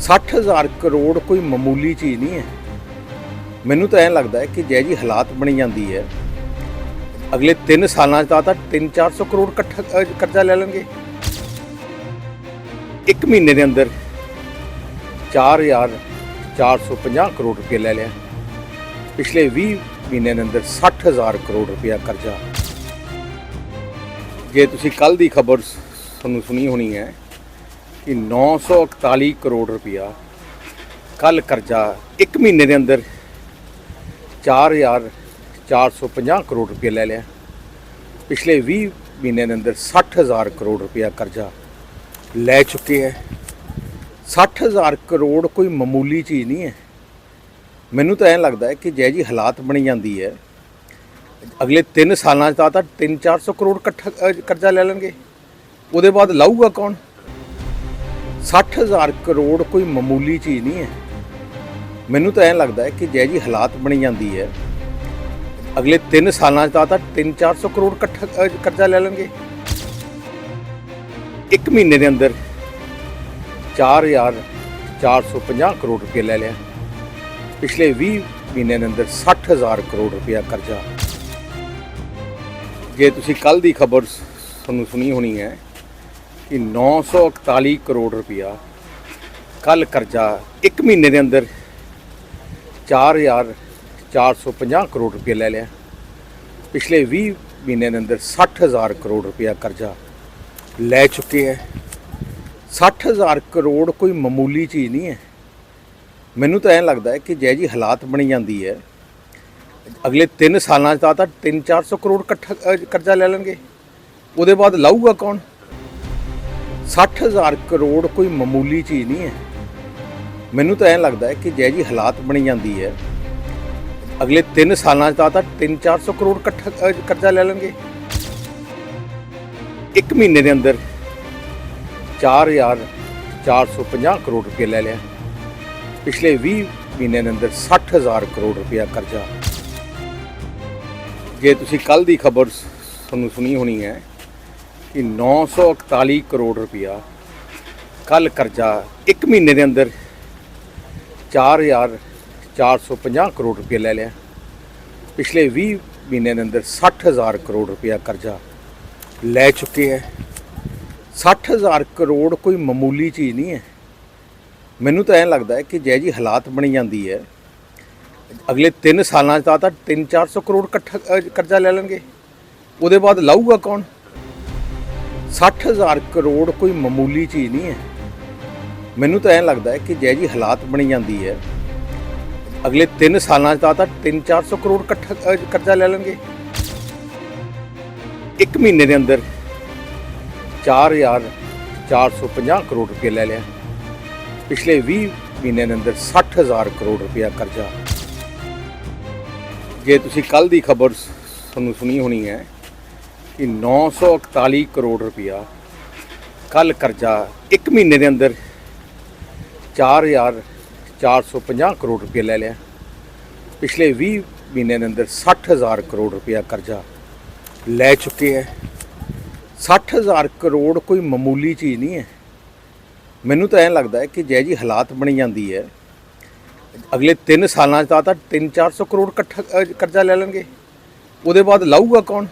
60000 ਕਰੋੜ ਕੋਈ ਮਾਮੂਲੀ ਚੀਜ਼ ਨਹੀਂ ਹੈ। ਮੈਨੂੰ ਤਾਂ ਐਂ ਲੱਗਦਾ ਹੈ ਕਿ ਜੈ ਜੀ ਹਾਲਾਤ ਬਣੀ ਜਾਂਦੀ ਹੈ, ਅਗਲੇ 3 ਸਾਲਾਂ 'ਚ ਤਾਂ ਤਾਂ 3-400 ਕਰੋੜ ਇਕੱਠਾ ਕਰਜ਼ਾ ਲੈ ਲੈਣਗੇ। ਇੱਕ ਮਹੀਨੇ ਦੇ ਅੰਦਰ 4450 ਕਰੋੜ ਰੁਪਏ ਲੈ ਲਿਆ। ਪਿਛਲੇ 20 ਮਹੀਨਿਆਂ ਦੇ ਅੰਦਰ 60000 ਕਰੋੜ ਰੁਪਇਆ ਕਰਜ਼ਾ। ਜੇ ਤੁਸੀਂ ਕੱਲ ਦੀ ਖਬਰ ਤੁਹਾਨੂੰ ਸੁਣੀ ਹੋਣੀ ਹੈ ਕਿ 941 ਕਰੋੜ ਰੁਪਇਆ ਕੱਲ ਕਰਜ਼ਾ ਇੱਕ ਮਹੀਨੇ ਦੇ ਅੰਦਰ 4450 ਕਰੋੜ ਰੁਪਏ ਲੈ ਲਿਆ। ਪਿਛਲੇ 20 ਮਹੀਨੇ ਦੇ ਅੰਦਰ 60000 ਕਰੋੜ ਰੁਪਇਆ ਕਰਜ਼ਾ ਲੈ ਚੁੱਕੇ ਹੈ। 60000 ਕਰੋੜ ਕੋਈ ਮਾਮੂਲੀ ਚੀਜ਼ ਨਹੀਂ ਹੈ। ਮੈਨੂੰ ਤਾਂ ਐਂ ਲੱਗਦਾ ਹੈ ਕਿ ਜੈ ਜੀ ਹਾਲਾਤ ਬਣੀ ਜਾਂਦੀ ਹੈ, ਅਗਲੇ 3 ਸਾਲਾਂ 'ਚ ਤਾਂ ਤਾਂ 3-400 ਕਰੋੜ ਇਕੱਠਾ ਕਰਜ਼ਾ ਲੈ ਲੈਣਗੇ। ਉਹਦੇ ਬਾਅਦ ਲਾਊਗਾ ਕੌਣ? 60000 ਕਰੋੜ ਕੋਈ ਮਾਮੂਲੀ ਚੀਜ਼ ਨਹੀਂ ਹੈ। ਮੈਨੂੰ ਤਾਂ ਐਂ ਲੱਗਦਾ ਹੈ ਕਿ ਜੈ ਜੀ ਹਾਲਾਤ ਬਣੀ ਜਾਂਦੀ ਹੈ ਅਗਲੇ 3 ਸਾਲਾਂ 'ਚ ਤਾਂ ਤਾਂ 3-400 ਕਰੋੜ ਇਕੱਠਾ ਅ, ਕਰਜ਼ਾ ਲੈ ਲੈਣਗੇ। ਇੱਕ ਮਹੀਨੇ ਦੇ ਅੰਦਰ 4450 ਕਰੋੜ ਰੁਪਏ ਲੈ ਲਿਆ। ਪਿਛਲੇ 20 ਮਹੀਨਿਆਂ ਦੇ ਅੰਦਰ 60000 ਕਰੋੜ ਰੁਪਇਆ ਕਰਜ਼ਾ। ਜੇ ਤੁਸੀਂ ਕੱਲ ਦੀ ਖਬਰ ਤੁਹਾਨੂੰ ਸੁਣੀ ਹੋਣੀ ਹੈ ਕਿ 941 ਕਰੋੜ ਰੁਪਇਆ ਕੱਲ ਕਰਜ਼ਾ ਇੱਕ ਮਹੀਨੇ ਦੇ ਅੰਦਰ 4450 ਕਰੋੜ ਰੁਪਏ ਲੈ ਲਿਆ। ਪਿਛਲੇ 20 ਮਹੀਨੇ ਦੇ ਅੰਦਰ 60000 ਕਰੋੜ ਰੁਪਇਆ ਕਰਜ਼ਾ ਲੈ ਚੁੱਕੇ ਹੈ। 60000 ਕਰੋੜ ਕੋਈ ਮਾਮੂਲੀ ਚੀਜ਼ ਨਹੀਂ ਹੈ। ਮੈਨੂੰ ਤਾਂ ਐਂ ਲੱਗਦਾ ਹੈ ਕਿ ਜੈ ਜੀ ਹਾਲਾਤ ਬਣੀ ਜਾਂਦੀ ਹੈ, ਅਗਲੇ 3 ਸਾਲਾਂ 'ਚ ਤਾਂ ਤਾਂ 3-400 ਕਰੋੜ ਇਕੱਠਾ ਕਰਜ਼ਾ ਲੈ ਲੈਣਗੇ। ਉਹਦੇ ਬਾਅਦ ਲਾਊਗਾ ਕੌਣ? 60000 ਕਰੋੜ ਕੋਈ ਮਾਮੂਲੀ ਚੀਜ਼ ਨਹੀਂ ਹੈ। ਮੈਨੂੰ ਤਾਂ ਐਂ ਲੱਗਦਾ ਹੈ ਕਿ ਜੈ ਜੀ ਹਾਲਾਤ ਬਣੀ ਜਾਂਦੀ ਹੈ, ਅਗਲੇ 3 ਸਾਲਾਂ 'ਚ ਤਾਂ ਤਾਂ 3-400 ਕਰੋੜ ਇਕੱਠਾ ਕਰਜ਼ਾ ਲੈ ਲੈਣਗੇ। ਇੱਕ ਮਹੀਨੇ ਦੇ ਅੰਦਰ 4450 ਕਰੋੜ ਰੁਪਏ ਲੈ ਲਿਆ। ਪਿਛਲੇ 20 ਮਹੀਨਿਆਂ ਦੇ ਅੰਦਰ 60000 ਕਰੋੜ ਰੁਪਇਆ ਕਰਜ਼ਾ। ਜੇ ਤੁਸੀਂ ਕੱਲ ਦੀ ਖਬਰ ਤੁਹਾਨੂੰ ਸੁਣੀ ਹੋਣੀ ਹੈ ਕਿ 941 ਕਰੋੜ ਰੁਪਇਆ ਕੱਲ ਕਰਜ਼ਾ ਇੱਕ ਮਹੀਨੇ ਦੇ ਅੰਦਰ 4450 ਕਰੋੜ ਰੁਪਏ ਲੈ ਲਿਆ। ਪਿਛਲੇ 20 ਮਹੀਨੇ ਦੇ ਅੰਦਰ 60000 ਕਰੋੜ ਰੁਪਇਆ ਕਰਜ਼ਾ ਲੈ ਚੁੱਕੇ ਹੈ। 60000 ਕਰੋੜ ਕੋਈ ਮਾਮੂਲੀ ਚੀਜ਼ ਨਹੀਂ ਹੈ। ਮੈਨੂੰ ਤਾਂ ਐਂ ਲੱਗਦਾ ਹੈ ਕਿ ਜੈ ਜੀ ਹਾਲਾਤ ਬਣੀ ਜਾਂਦੀ ਹੈ, ਅਗਲੇ 3 ਸਾਲਾਂ 'ਚ ਤਾਂ ਤਾਂ 3-400 ਕਰੋੜ ਇਕੱਠਾ ਕਰਜ਼ਾ ਲੈ ਲੈਣਗੇ। ਉਹਦੇ ਬਾਅਦ ਲਾਊਗਾ ਕੌਣ? 60000 ਕਰੋੜ ਕੋਈ ਮਾਮੂਲੀ ਚੀਜ਼ ਨਹੀਂ ਹੈ। ਮੈਨੂੰ ਤਾਂ ਐਂ ਲੱਗਦਾ ਹੈ ਕਿ ਜੈ ਜੀ ਹਾਲਾਤ ਬਣੀ ਜਾਂਦੀ ਹੈ, ਅਗਲੇ 3 ਸਾਲਾਂ 'ਚ ਤਾਂ ਤਾਂ 3-400 ਕਰੋੜ ਇਕੱਠਾ ਕਰਜ਼ਾ ਲੈ ਲੈਣਗੇ। ਇੱਕ ਮਹੀਨੇ ਦੇ ਅੰਦਰ 4450 ਕਰੋੜ ਰੁਪਏ ਲੈ ਲਿਆ। ਪਿਛਲੇ 20 ਮਹੀਨੇ ਦੇ ਅੰਦਰ 60000 ਕਰੋੜ ਰੁਪਇਆ ਕਰਜ਼ਾ। ਜੇ ਤੁਸੀਂ ਕੱਲ ਦੀ ਖਬਰ ਤੁਹਾਨੂੰ ਸੁਣੀ ਹੋਣੀ ਹੈ ਕਿ 941 ਕਰੋੜ ਰੁਪਇਆ ਕੱਲ ਕਰਜ਼ਾ ਇੱਕ ਮਹੀਨੇ ਦੇ ਅੰਦਰ 4450 ਕਰੋੜ ਰੁਪਏ ਲੈ ਲਿਆ। ਪਿਛਲੇ 20 ਮਹੀਨੇ ਦੇ ਅੰਦਰ 60000 ਕਰੋੜ ਰੁਪਇਆ ਕਰਜ਼ਾ ਲੈ ਚੁੱਕੇ ਹੈ। 60000 ਕਰੋੜ ਕੋਈ ਮਾਮੂਲੀ ਚੀਜ਼ ਨਹੀਂ ਹੈ। ਮੈਨੂੰ ਤਾਂ ਐਂ ਲੱਗਦਾ ਹੈ ਕਿ ਜੈ ਜੀ ਹਾਲਾਤ ਬਣੀ ਜਾਂਦੀ ਹੈ, ਅਗਲੇ 3 ਸਾਲਾਂ 'ਚ ਤਾਂ ਤਾਂ 3-400 ਕਰੋੜ ਇਕੱਠਾ ਕਰਜ਼ਾ ਲੈ ਲੈਣਗੇ। ਉਹਦੇ ਬਾਅਦ ਲਾਊਗਾ ਕੌਣ?